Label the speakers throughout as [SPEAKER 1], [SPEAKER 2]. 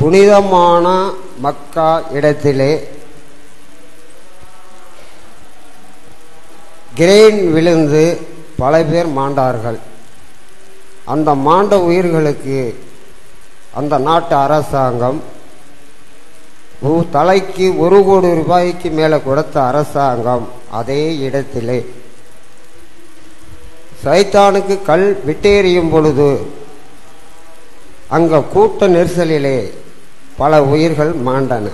[SPEAKER 1] புனிதமான மக்கா இடத்திலே கிரெயின் விழுந்து பல பேர் மாண்டார்கள். அந்த மாண்ட உயிர்களுக்கு அந்த நாட்டு அரசாங்கம் தலைக்கு ஒரு கோடி ரூபாய்க்கு மேலே கொடுத்த அரசாங்கம் அதே இடத்திலே. சைத்தானுக்கு கல் விட்டேறியும் பொழுது அங்க கூட்ட நெரிசலிலே பல உயிர்கள் மாண்டன.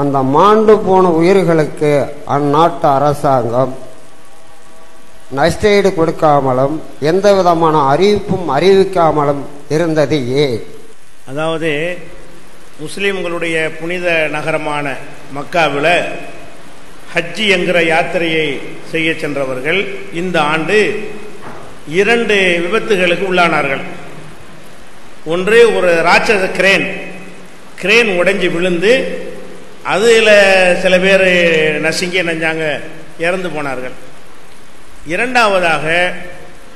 [SPEAKER 1] அந்த மாண்டு போன உயிர்களுக்கு அந்நாட்டு அரசாங்கம் நஷ்டஈடு கொடுக்காமலும் எந்த விதமான அறிவிப்பும் அறிவிக்காமலும் இருந்தது ஏன்
[SPEAKER 2] அதாவது முஸ்லிம்களுடைய புனித நகரமான மக்காவில் ஹஜ்ஜி என்கிற யாத்திரையை செய்ய சென்றவர்கள் இந்த ஆண்டு இரண்டு விபத்துகளுக்கு உள்ளானார்கள். ஒன்று ஒரு ராட்சத கிரேன். கிரேன் உடைஞ்சு விழுந்து அதில் சில பேர் நசுங்கி நஞ்சாங்க இறந்து போனார்கள். இரண்டாவதாக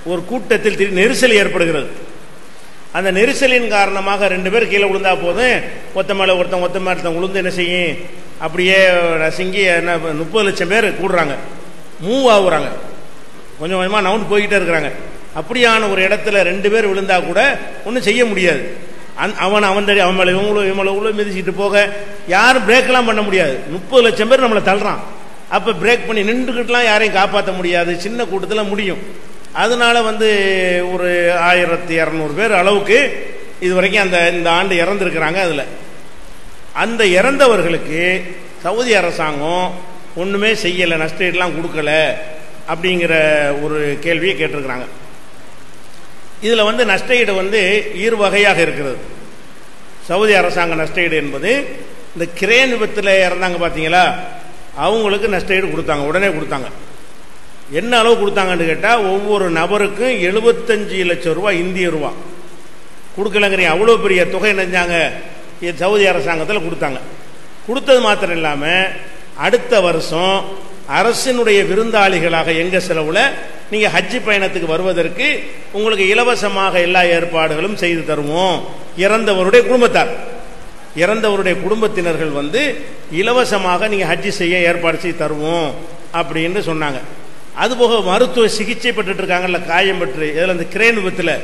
[SPEAKER 2] ஒரு கூட்டத்தில் திடீர் நெரிசல் ஏற்படுகிறது. அந்த நெரிசலின் காரணமாக ரெண்டு பேர் கீழே விழுந்தா போதும் ஒத்த மேலே ஒருத்தன் ஒத்த மேலே ஒருத்தன் விழுந்து என்ன செய்யும்? அப்படியே நசுங்கி என்ன முப்பது லட்சம் பேர் கூடுறாங்க. மூவ் ஆகுறாங்க. கொஞ்சம் கொஞ்சமாக நவுண்டு போய்கிட்டே இருக்கிறாங்க. அப்படியான ஒரு இடத்துல ரெண்டு பேர் விழுந்தா கூட ஒன்றும் செய்ய முடியாது. அந் அவன் அவன் தடி அவன் மேலே இவங்களும் இவங்கள இவ்வளோ மிதிச்சிட்டு போக யாரும் பிரேக்லாம் பண்ண முடியாது. முப்பது லட்சம் பேர் நம்மளை தள்ளுறான். அப்போ பிரேக் பண்ணி நின்றுக்கிட்டுலாம் யாரையும் காப்பாற்ற முடியாது. சின்ன கூட்டத்தில் முடியும். அதனால வந்து ஒரு ஆயிரத்தி இரநூறு பேர் அளவுக்கு இது வரைக்கும் அந்த இந்த ஆண்டு இறந்துருக்கிறாங்க அதில். அந்த இறந்தவர்களுக்கு சவுதி அரசாங்கம் ஒன்றுமே செய்யலை நஷ்டஈடுலாம் கொடுக்கல அப்படிங்கிற ஒரு கேள்வியை கேட்டிருக்கிறாங்க. இதில் வந்து நஷ்டஈடு வந்து இரு வகையாக இருக்கிறது. சவுதி அரசாங்க நஷ்டஈடு என்பது இந்த கிரேன் விபத்தில் இறந்தாங்க பார்த்தீங்களா அவங்களுக்கு நஷ்டஈடு கொடுத்தாங்க உடனே கொடுத்தாங்க. என்ன அளவு கொடுத்தாங்கன்னு கேட்டால் ஒவ்வொரு நபருக்கும் எழுபத்தஞ்சு லட்சம் ரூபா இந்திய ரூபா. கொடுக்கலங்கிறீங்க அவ்வளோ பெரிய தொகை நினைஞ்சாங்க சவுதி அரசாங்கத்தில் கொடுத்தாங்க. கொடுத்தது மாத்திரம் இல்லாமல் அடுத்த வருஷம் அரசினுடைய விருந்தாளிகளாக எங்கள் செலவில் நீங்கள் ஹஜ்ஜி பயணத்துக்கு வருவதற்கு உங்களுக்கு இலவசமாக எல்லா ஏற்பாடுகளும் செய்து தருவோம். இறந்தவருடைய குடும்பத்தார். இறந்தவருடைய குடும்பத்தினர்கள் வந்து இலவசமாக நீங்கள் ஹஜ்ஜி செய்ய ஏற்பாடு செய்து தருவோம் அப்படின்னு சொன்னாங்க. அதுபோக மருத்துவ சிகிச்சை பெற்றுட்டு இருக்காங்கல்ல காயம் பெற்று இதில் இந்த கிரேன் விபத்தில்.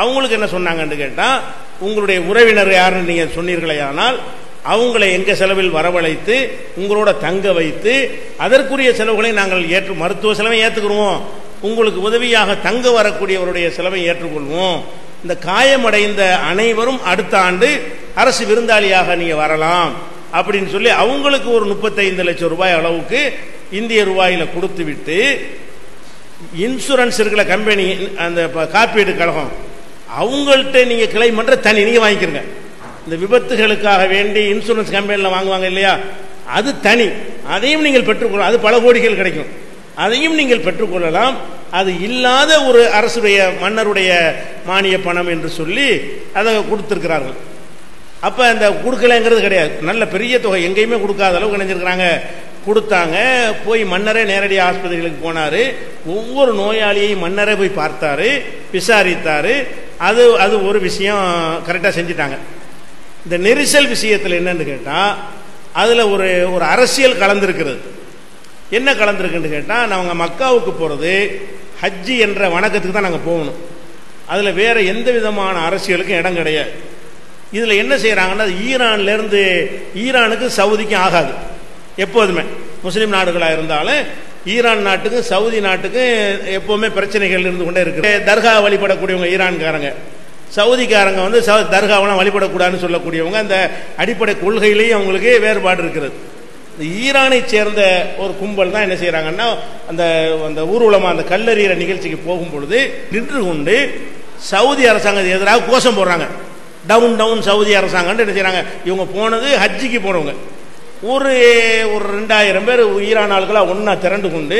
[SPEAKER 2] அவங்களுக்கு என்ன சொன்னாங்கன்னு கேட்டால் உங்களுடைய உறவினர் யாருன்னு நீங்கள் சொன்னீர்களே ஆனால் அவங்களை எங்கள் செலவில் வரவழைத்து உங்களோட தங்க வைத்து அதற்குரிய செலவுகளை நாங்கள் ஏற்று மருத்துவ செலவை ஏற்றுக்கிறோம் உங்களுக்கு உதவியாக தங்க வரக்கூடியவருடைய செலவை ஏற்றுக்கொள்வோம். இந்த காயமடைந்த அனைவரும் அடுத்த ஆண்டு அரசு விருந்தாளியாக நீங்க வரலாம் அப்படின்னு சொல்லி அவங்களுக்கு ஒரு முப்பத்தைந்து லட்சம் ரூபாய் அளவுக்கு இந்திய ரூபாயில கொடுத்து விட்டு இன்சூரன்ஸ் இருக்கிற கம்பெனி அந்த காப்பீடு கழகம் அவங்கள்ட்ட நீங்க கிளை பண்ற தனி நீங்க வாங்கிக்கிறங்க. இந்த விபத்துகளுக்காக வேண்டி இன்சூரன்ஸ் கம்பெனியில் வாங்குவாங்க இல்லையா? அது தனி. அதையும் நீங்கள் பெற்றுக்கொள்ளும் அது பல கோடிகள் கிடைக்கும். அதையும் நீங்கள் பெற்றுக்கொள்ளலாம். அது இல்லாத ஒரு அரசுடைய மன்னருடைய மானிய பணம் என்று சொல்லி அதை கொடுத்திருக்கிறார்கள். அப்ப அந்த கொடுக்கலங்கிறது கிடையாது. நல்ல பெரிய தொகை. எங்கேயுமே கொடுக்காத அளவுக்கு நினைஞ்சிருக்கிறாங்க கொடுத்தாங்க. போய் மன்னரே நேரடி ஆஸ்பத்திரிகளுக்கு போனாரு. ஒவ்வொரு நோயாளியையும் மன்னரே போய் பார்த்தாரு. விசாரித்தாரு. அது அது ஒரு விஷயம் கரெக்டாக செஞ்சிட்டாங்க. இந்த நெரிசல் விஷயத்தில் என்னன்னு கேட்டால் அதில் ஒரு ஒரு அரசியல் கலந்துருக்கிறது. என்ன கலந்துருக்குன்னு கேட்டால் நாங்கள் மக்காவுக்கு போகிறது ஹஜ்ஜி என்ற வணக்கத்துக்கு தான் நாங்கள் போகணும். அதில் வேறு எந்த விதமான அரசியலுக்கும் இடம் கிடையாது. இதில் என்ன செய்கிறாங்கன்னா ஈரான்லேருந்து ஈரானுக்கு சவுதிக்கும் ஆகாது. எப்போதுமே. முஸ்லீம் நாடுகளாக இருந்தாலும் ஈரான் நாட்டுக்கும் சவுதி நாட்டுக்கும் எப்போவுமே பிரச்சனைகள் இருந்து கொண்டே இருக்குது. தர்கா வழிபடக்கூடியவங்க ஈரான்காரங்க. சவுதிக்காரங்க வந்து தர்காவெல்லாம் வழிபடக்கூடாதுன்னு சொல்லக்கூடியவங்க அந்த அடிப்படை கொள்கையிலேயும் அவங்களுக்கு வேறுபாடு இருக்கிறது. ஈரானை சேர்ந்த ஒரு கும்பல் தான் என்ன செய்யறாங்கன்னா அந்த அந்த ஊர்வலமா அந்த கல்லறிகிற நிகழ்ச்சிக்கு போகும் பொழுது நின்று கொண்டு சவுதி அரசாங்கத்துக்கு எதிராக கோஷம் போடுறாங்க. டவுன் டவுன் சவுதி அரசாங்கம் என்ன செய்யறாங்க இவங்க போனது ஹஜ்ஜிக்கு போனவங்க. ஒரு ஒரு ரெண்டாயிரம் பேர் ஈரான் ஆளுக்கெல்லாம் ஒன்றா திரண்டு கொண்டு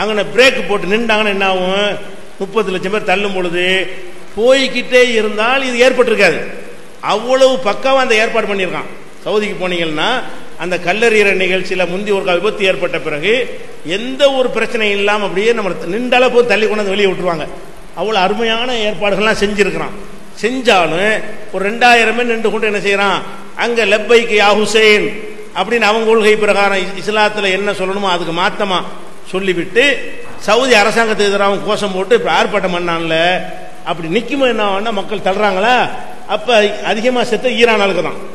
[SPEAKER 2] அங்கே பிரேக் போட்டு நின்றாங்கன்னா என்ன ஆகும்? முப்பது லட்சம் பேர் தள்ளும் பொழுது போய்கிட்டே இருந்தால் இது ஏற்பட்டிருக்காது. அவ்வளவு பக்காவாக அந்த ஏற்பாடு பண்ணியிருக்கான். சவுதிக்கு போனீங்கன்னா அந்த கல்லறிகிற நிகழ்ச்சியில் முந்தி ஒரு விபத்து ஏற்பட்ட பிறகு எந்த ஒரு பிரச்சனையும் இல்லாமல் அப்படியே நம்ம நின்றால போய் தள்ளி கொண்டு வெளியே விட்டுருவாங்க. அவ்வளோ அருமையான ஏற்பாடுகள்லாம் செஞ்சிருக்கிறான். செஞ்சாலும் ஒரு ரெண்டாயிரமே நின்று கொண்டு என்ன செய்யறான்? அங்க லெப்பைக்கு யா ஹுசேன் அப்படின்னு அவங்க கொள்கை பிரகாரம் இஸ்- இஸ்லாத்துல என்ன சொல்லணுமோ அதுக்கு மாத்தமா சொல்லிவிட்டு சவுதி அரசாங்கத்துக்கு எதிராக கோஷம் போட்டு இப்போ ஆர்ப்பாட்டம் பண்ணான்ல. அப்படி நிற்குமோ என்ன மக்கள் தள்ளுறாங்களா? அப்ப அதிகமா செத்து ஈரான் ஆளுக்கு தான்.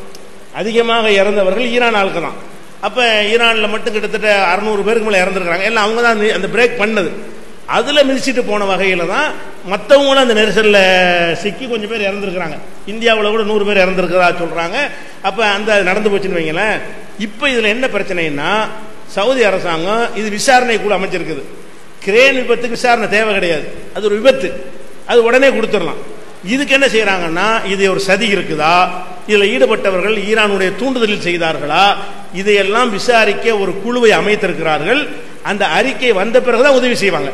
[SPEAKER 2] அதிகமாக இறந்தவர்கள் ஈரான் ஆளுக்கு தான். அப்ப ஈரான்ல மட்டும் கிட்டத்தட்ட அறுநூறு பேருக்கு மேலே இறந்துருக்காங்க எல்லாம் அவங்க தான் அந்த- பிரேக் பண்ணது. அதுல மிதிச்சிட்டு போன வகையில தான் மற்றவங்களும் அந்த நெரிசல்ல சிக்கி கொஞ்சம் பேர் இறந்துருக்குறாங்க. இந்தியாவில் கூட நூறு பேர் இறந்துருக்கிறதா சொல்றாங்க. அப்ப அந்த நடந்து போச்சுன்னு வைங்களேன். இப்போ இதுல என்ன பிரச்சனைன்னா சவுதி அரசாங்கம் இது விசாரணை கூட அமைச்சிருக்குது. கிரேன் விபத்துக்கு விசாரணை தேவை கிடையாது. அது ஒரு விபத்து. அது உடனே கொடுத்துடலாம். இதுக்கு என்ன செய்யறாங்கன்னா இது ஒரு சதி இருக்குதா? இதில் ஈடுபட்டவர்கள் ஈரானுடைய தூண்டுதலில் செய்தார்களா? இதையெல்லாம் விசாரிக்க ஒரு குழுவை அமைத்திருக்கிறார்கள். அந்த அறிக்கை வந்த பிறகுதான் உதவி செய்வாங்க.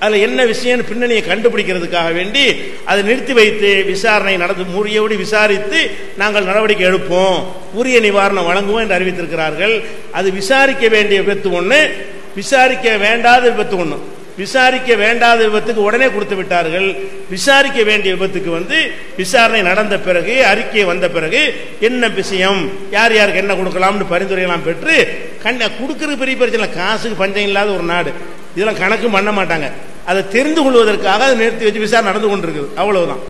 [SPEAKER 2] அதில் என்ன விஷயம் பின்னணியை கண்டுபிடிக்கிறதுக்காக வேண்டி அதை நிறுத்தி வைத்து விசாரணை நடந்து முறையோடு விசாரித்து நாங்கள் நடவடிக்கை எடுப்போம். உரிய நிவாரணம் வழங்குவோம் என்று அறிவித்திருக்கிறார்கள். அது விசாரிக்க வேண்டிய விபத்து ஒன்று விசாரிக்க வேண்டாத விபத்து ஒன்று விசாரிக்க வேண்டாத விபத்துக்கு உடனே கொடுத்து விட்டார்கள். விசாரிக்க வேண்டிய விபத்துக்கு வந்து விசாரணை நடந்த பிறகு அறிக்கை வந்த பிறகு என்ன விஷயம்? யார் யாருக்கு என்ன கொடுக்கலாம்னு பரிந்துரையெல்லாம் பெற்று கண்ண கொடுக்கறது பெரிய பிரச்சனை காசுக்கு பஞ்சம் இல்லாத ஒரு நாடு. இதெல்லாம் கணக்கும் பண்ண மாட்டாங்க. அதை தெரிந்து கொள்வதற்காக அதை நிறுத்தி வச்சு விசாரணை நடந்து கொண்டிருக்குது. அவ்வளவுதான்.